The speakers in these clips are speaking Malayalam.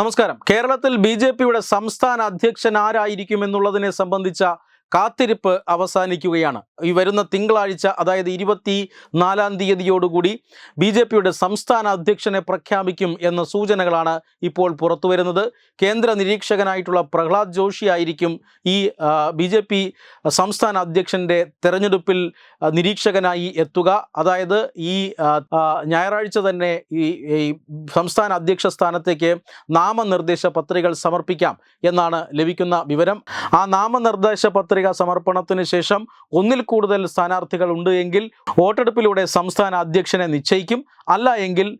നമസ്കാരം. കേരളത്തിൽ ബി ജെ പിയുടെ സംസ്ഥാന അധ്യക്ഷൻ ആരായിരിക്കും എന്നുള്ളതിനെ സംബന്ധിച്ച കാത്തിരിപ്പ് അവസാനിക്കുകയാണ്. ഈ വരുന്ന തിങ്കളാഴ്ച അതായത് ഇരുപത്തി നാലാം തീയതിയോടുകൂടി ബി ജെ പിയുടെ സംസ്ഥാന അധ്യക്ഷനെ പ്രഖ്യാപിക്കും എന്ന സൂചനകളാണ് ഇപ്പോൾ പുറത്തു വരുന്നത്. കേന്ദ്ര നിരീക്ഷകനായിട്ടുള്ള പ്രഹ്ലാദ് ജോഷി ആയിരിക്കും ഈ ബി ജെ പി സംസ്ഥാന അധ്യക്ഷന്റെ തെരഞ്ഞെടുപ്പിൽ നിരീക്ഷകനായി എത്തുക. അതായത് ഈ ഞായറാഴ്ച തന്നെ ഈ സംസ്ഥാന അധ്യക്ഷ സ്ഥാനത്തേക്ക് നാമനിർദ്ദേശ പത്രികകൾ സമർപ്പിക്കാം എന്നാണ് ലഭിക്കുന്ന വിവരം. ആ നാമനിർദ്ദേശ പത്രിക സമർപ്പണത്തിന് ശേഷം ഒന്നിൽ കൂടുതൽ സ്ഥാനാർത്ഥികൾ ഉണ്ട് എങ്കിൽ വോട്ടെടുപ്പിലൂടെ സംസ്ഥാന അധ്യക്ഷനെ നിശ്ചയിക്കും. അല്ല എങ്കിൽ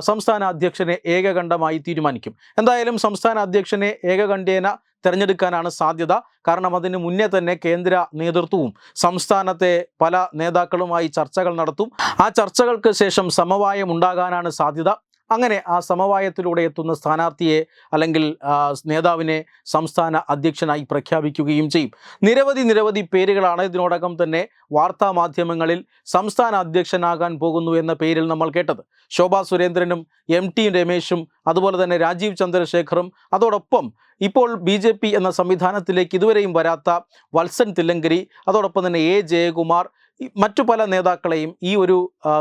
സംസ്ഥാന അധ്യക്ഷനെ ഏകകണ്ഠമായി തീരുമാനിക്കും. എന്തായാലും സംസ്ഥാന അധ്യക്ഷനെ ഏകകണ്ഠേന തിരഞ്ഞെടുക്കാനാണ് സാധ്യത. കാരണം അതിന് മുന്നേ തന്നെ കേന്ദ്ര നേതൃത്വവും സംസ്ഥാനത്തെ പല നേതാക്കളുമായി ചർച്ചകൾ നടത്തും. ആ ചർച്ചകൾക്ക് ശേഷം സമവായം ഉണ്ടാകാനാണ് സാധ്യത. അങ്ങനെ ആ സമവായത്തിലൂടെ എത്തുന്ന സ്ഥാനാർത്ഥിയെ അല്ലെങ്കിൽ നേതാവിനെ സംസ്ഥാന അധ്യക്ഷനായി പ്രഖ്യാപിക്കുകയും ചെയ്യും. നിരവധി നിരവധി പേരുകളാണ് ഇതിനോടകം തന്നെ വാർത്താ മാധ്യമങ്ങളിൽ സംസ്ഥാന അധ്യക്ഷനാകാൻ പോകുന്നു എന്ന പേരിൽ നമ്മൾ കേട്ടത്. ശോഭാ സുരേന്ദ്രനും എം ടി രമേശും അതുപോലെ തന്നെ രാജീവ് ചന്ദ്രശേഖറും അതോടൊപ്പം ഇപ്പോൾ ബി ജെ പി എന്ന സംവിധാനത്തിലേക്ക് ഇതുവരെയും വരാത്ത വത്സൻ തില്ലങ്കരി അതോടൊപ്പം തന്നെ എ ജയകുമാർ മറ്റു പല നേതാക്കളെയും ഈ ഒരു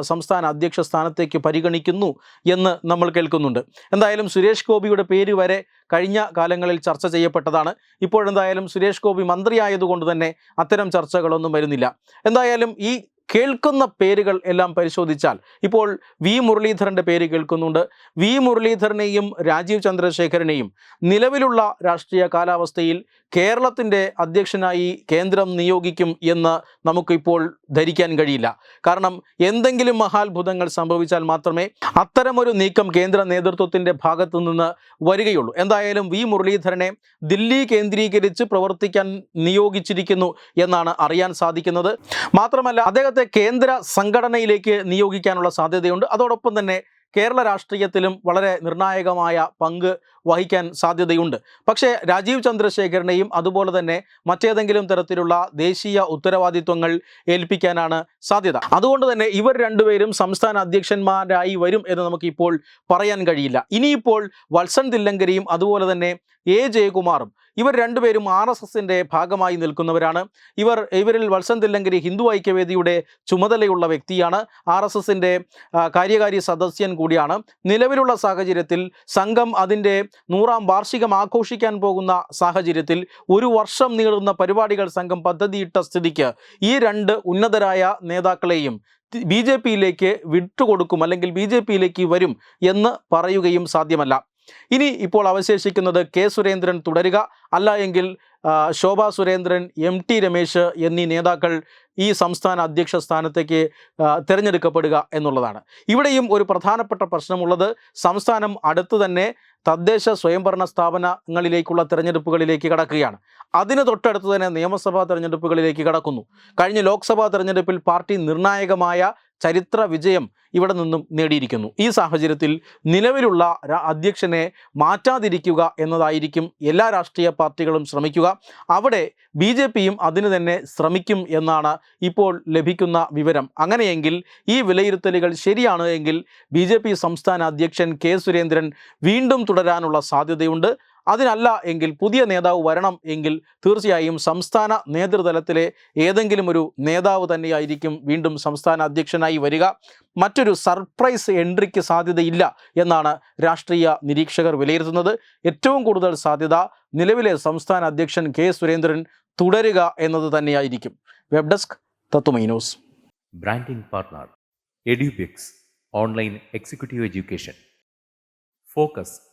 സംസ്ഥാന അധ്യക്ഷ സ്ഥാനത്തേക്ക് പരിഗണിക്കുന്നു എന്ന് നമ്മൾ കേൾക്കുന്നുണ്ട്. എന്തായാലും സുരേഷ് ഗോപിയുടെ പേര് വരെ കഴിഞ്ഞ കാലങ്ങളിൽ ചർച്ച ചെയ്യപ്പെട്ടതാണ്. ഇപ്പോഴെന്തായാലും സുരേഷ് ഗോപി മന്ത്രിയായതുകൊണ്ട് തന്നെ അത്തരം ചർച്ചകളൊന്നും വരുന്നില്ല. എന്തായാലും ഈ കേൾക്കുന്ന പേരുകൾ എല്ലാം പരിശോധിച്ചാൽ ഇപ്പോൾ വി മുരളീധരന്റെ പേര് കേൾക്കുന്നുണ്ട്. വി മുരളീധരനെയും രാജീവ് ചന്ദ്രശേഖരനെയും നിലവിലുള്ള രാഷ്ട്രീയ കാലാവസ്ഥയിൽ കേരളത്തിന്റെ അധ്യക്ഷനായി കേന്ദ്രം നിയോഗിക്കും എന്ന് നമുക്കിപ്പോൾ ധരിക്കാൻ കഴിയില്ല. കാരണം എന്തെങ്കിലും മഹാത്ഭുതങ്ങൾ സംഭവിച്ചാൽ മാത്രമേ അത്തരമൊരു നീക്കം കേന്ദ്ര നേതൃത്വത്തിന്റെ ഭാഗത്തു നിന്ന് വരികയുള്ളൂ. എന്തായാലും വി മുരളീധരനെ ദില്ലി കേന്ദ്രീകരിച്ച് പ്രവർത്തിക്കാൻ നിയോഗിച്ചിരിക്കുന്നു എന്നാണ് അറിയാൻ സാധിക്കുന്നത്. മാത്രമല്ല അദ്ദേഹത്തെ കേന്ദ്ര സംഘടനയിലേക്ക് നിയോഗിക്കാനുള്ള സാധ്യതയുണ്ട്. അതോടൊപ്പം തന്നെ കേരള രാഷ്ട്രീയത്തിലും വളരെ നിർണായകമായ പങ്ക് വഹിക്കാൻ സാധ്യതയുണ്ട്. പക്ഷേ രാജീവ് ചന്ദ്രശേഖരനെയും അതുപോലെ തന്നെ മറ്റേതെങ്കിലും തരത്തിലുള്ള ദേശീയ ഉത്തരവാദിത്വങ്ങൾ ഏൽപ്പിക്കാനാണ് സാധ്യത. അതുകൊണ്ട് തന്നെ ഇവർ രണ്ടുപേരും സംസ്ഥാന അധ്യക്ഷന്മാരായി വരും എന്ന് നമുക്കിപ്പോൾ പറയാൻ കഴിയില്ല. ഇനിയിപ്പോൾ വത്സൻ തില്ലങ്കരിയും അതുപോലെ തന്നെ എ. ജയകുമാറും ഇവർ രണ്ടുപേരും ആർ എസ് എസിന്റെ ഭാഗമായി നിൽക്കുന്നവരാണ്. ഇവർ ഇവരിൽ വത്സൻ തില്ലങ്കരി ഹിന്ദു ഐക്യവേദിയുടെ ചുമതലയുള്ള വ്യക്തിയാണ്. ആർ എസ് എസിന്റെ കാര്യകാരി സദസ്യൻ കൂടിയാണ്. നിലവിലുള്ള സാഹചര്യത്തിൽ സംഘം അതിന്റെ നൂറാം വാർഷികം ആഘോഷിക്കാൻ പോകുന്ന സാഹചര്യത്തിൽ ഒരു വർഷം നീളുന്ന പരിപാടികൾ സംഘം പദ്ധതിയിട്ട സ്ഥിതിക്ക് ഈ രണ്ട് ഉന്നതരായ നേതാക്കളെയും ബി ജെ പിയിലേക്ക് വിട്ടുകൊടുക്കും അല്ലെങ്കിൽ ബി ജെ പിയിലേക്ക് വരും എന്ന് പറയുകയും സാധ്യമല്ല. ഇനി ഇപ്പോൾ അവശേഷിക്കുന്നത് കെ സുരേന്ദ്രൻ തുടരുക. അല്ല എങ്കിൽ ശോഭാ സുരേന്ദ്രൻ എം ടി രമേശ് എന്നീ നേതാക്കൾ ഈ സംസ്ഥാന അധ്യക്ഷ സ്ഥാനത്തേക്ക് തിരഞ്ഞെടുക്കപ്പെടുക എന്നുള്ളതാണ്. ഇവിടെയും ഒരു പ്രധാനപ്പെട്ട പ്രശ്നമുള്ളത് സംസ്ഥാനം അടുത്തു തന്നെ തദ്ദേശ സ്വയംഭരണ സ്ഥാപനങ്ങളിലേക്കുള്ള തിരഞ്ഞെടുപ്പുകളിലേക്ക് കടക്കുകയാണ്. അതിന് തൊട്ടടുത്ത് തന്നെ നിയമസഭാ തിരഞ്ഞെടുപ്പുകളിലേക്ക് കടക്കുന്നു. കഴിഞ്ഞ ലോക്സഭാ തിരഞ്ഞെടുപ്പിൽ പാർട്ടി നിർണായകമായ ചരിത്ര വിജയം ഇവിടെ നിന്നും നേടിയിരിക്കുന്നു. ഈ സാഹചര്യത്തിൽ നിലവിലുള്ള അധ്യക്ഷനെ മാറ്റാതിരിക്കുക എന്നതായിരിക്കും എല്ലാ രാഷ്ട്രീയ പാർട്ടികളും ശ്രമിക്കുക. അവിടെ ബി ജെ പിയും അതിന് തന്നെ ശ്രമിക്കും എന്നാണ് ഇപ്പോൾ ലഭിക്കുന്ന വിവരം. അങ്ങനെയെങ്കിൽ ഈ വിലയിരുത്തലുകൾ ശരിയാണ് എങ്കിൽ ബി ജെ പി സംസ്ഥാന അധ്യക്ഷൻ കെ സുരേന്ദ്രൻ വീണ്ടും തുടരാനുള്ള സാധ്യതയുണ്ട്. അതിനല്ല എങ്കിൽ പുതിയ നേതാവ് വരണം എങ്കിൽ തീർച്ചയായും സംസ്ഥാന നേതൃതലത്തിലെ ഏതെങ്കിലും ഒരു നേതാവ് തന്നെയായിരിക്കും വീണ്ടും സംസ്ഥാന അധ്യക്ഷനായി വരിക. മറ്റൊരു സർപ്രൈസ് എൻട്രിക്ക് സാധ്യതയില്ല എന്നാണ് രാഷ്ട്രീയ നിരീക്ഷകർ വിലയിരുത്തുന്നത്. ഏറ്റവും കൂടുതൽ സാധ്യത നിലവിലെ സംസ്ഥാന അധ്യക്ഷൻ കെ സുരേന്ദ്രൻ തുടരുക എന്നത് തന്നെയായിരിക്കും. Web desk Tattvamayi news. Branding partner Edubix online executive education. Focus